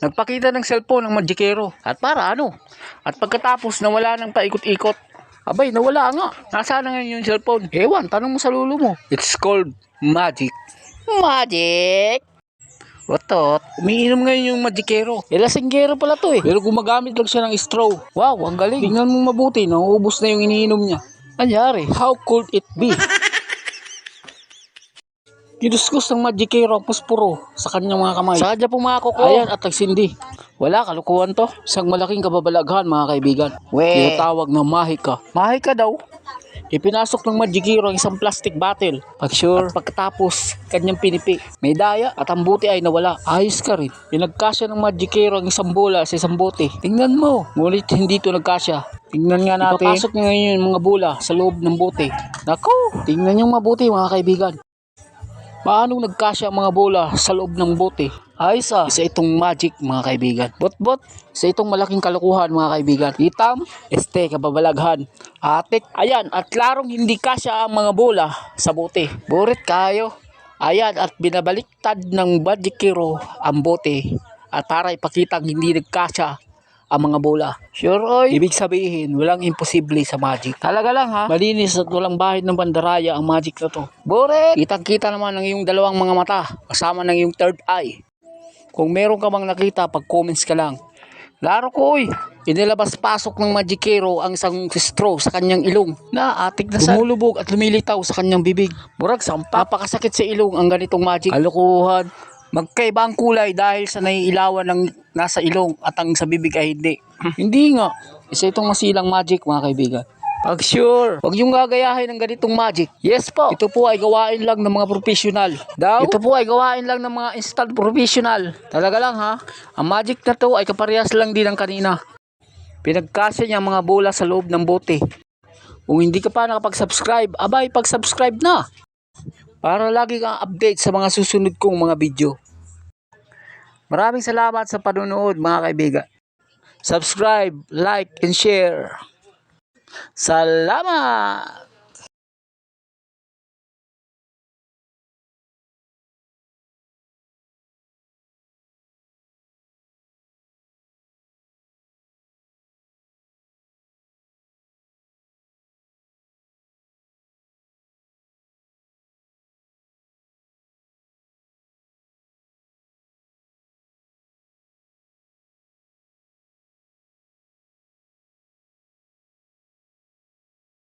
Nagpakita ng cellphone ng Magikero. At para ano? At pagkatapos nawala ng paikot-ikot. Abay, nawala nga. Nasaan na ngayon yung cellphone? Ewan, tanong mo sa lulo mo. It's called magic. Magic? Otot, umiinom ngayon yung Magikero. Eh, lasinggero pala to eh. Pero gumagamit lang siya ng straw. Wow, ang galing. Tingnan mo mabuti, nauubos na yung iniinom niya. Anyari, how could it be? Kinuskus ng Magikero ang puspuro sa kanyang mga kamay. Sa kanya pumako ko. Ayan, at nagsindi. Wala, kalukuhan to. Isang malaking kababalaghan, mga kaibigan. We. Tinatawag na mahika. Mahika daw. Ipinasok ng Magikero ang isang plastic bottle. Pag sure. At pagkatapos, kanyang pinipi. May daya at ang buti ay nawala. Ayos ka rin. Pinagkasya ng Magikero ang isang bola sa isang bote. Tingnan mo. Ngunit hindi ito nagkasya. Tingnan nga natin. Ipapasok niya ngayon yung mga bola sa loob ng bote. Naku! Tingnan niyo mabuti mga kaibigan. Paano nagkasya ang mga bola sa loob ng bote? Ayos ah, isa itong magic mga kaibigan. Bot-bot, isa itong malaking kalukuhan mga kaibigan. Itam, este, kababalaghan. Atik, ayan, at klarong hindi kasya ang mga bola sa bote. Burit kayo. Ayan, at binabaliktad ng Badikiro ang bote. At para ipakitang hindi nagkasya ang mga bola. Sure oy. Ibig sabihin, walang imposible sa magic. Talaga lang ha. Malinis at walang bahid ng bandaraya ang magic na to. Boret! Kitang kita naman ng iyong dalawang mga mata. Kasama ng iyong third eye. Kung meron ka bang nakita, pag-comments ka lang. Laro ko oy. Inilabas-pasok ng Magikero ang isang straw sa kanyang ilong na atik na sa lumulubog at lumilitaw sa kanyang bibig. Murag sampa. Napakasakit sa ilong ang ganitong magic. Kalukuhan. Magkaiba ang kulay dahil sa naiilawan ng nasa ilong at ang sa bibig ay hindi. hindi nga. Isa itong masilang magic mga kaibigan. Pag sure, huwag yung gagayahin ng ganitong magic. Yes po, ito po ay gawain lang ng mga professional. Daw? Ito po ay gawain lang ng mga instant professional. Talaga lang ha, ang magic na to ay kaparehas lang din ng kanina. Pinagkasya niya ang mga bola sa loob ng bote. Kung hindi ka pa nakapag-subscribe, abay, pag-subscribe na. Para lagi kang update sa mga susunod kong mga video. Maraming salamat sa panonood mga kaibigan. Subscribe, like, and share. Salamat!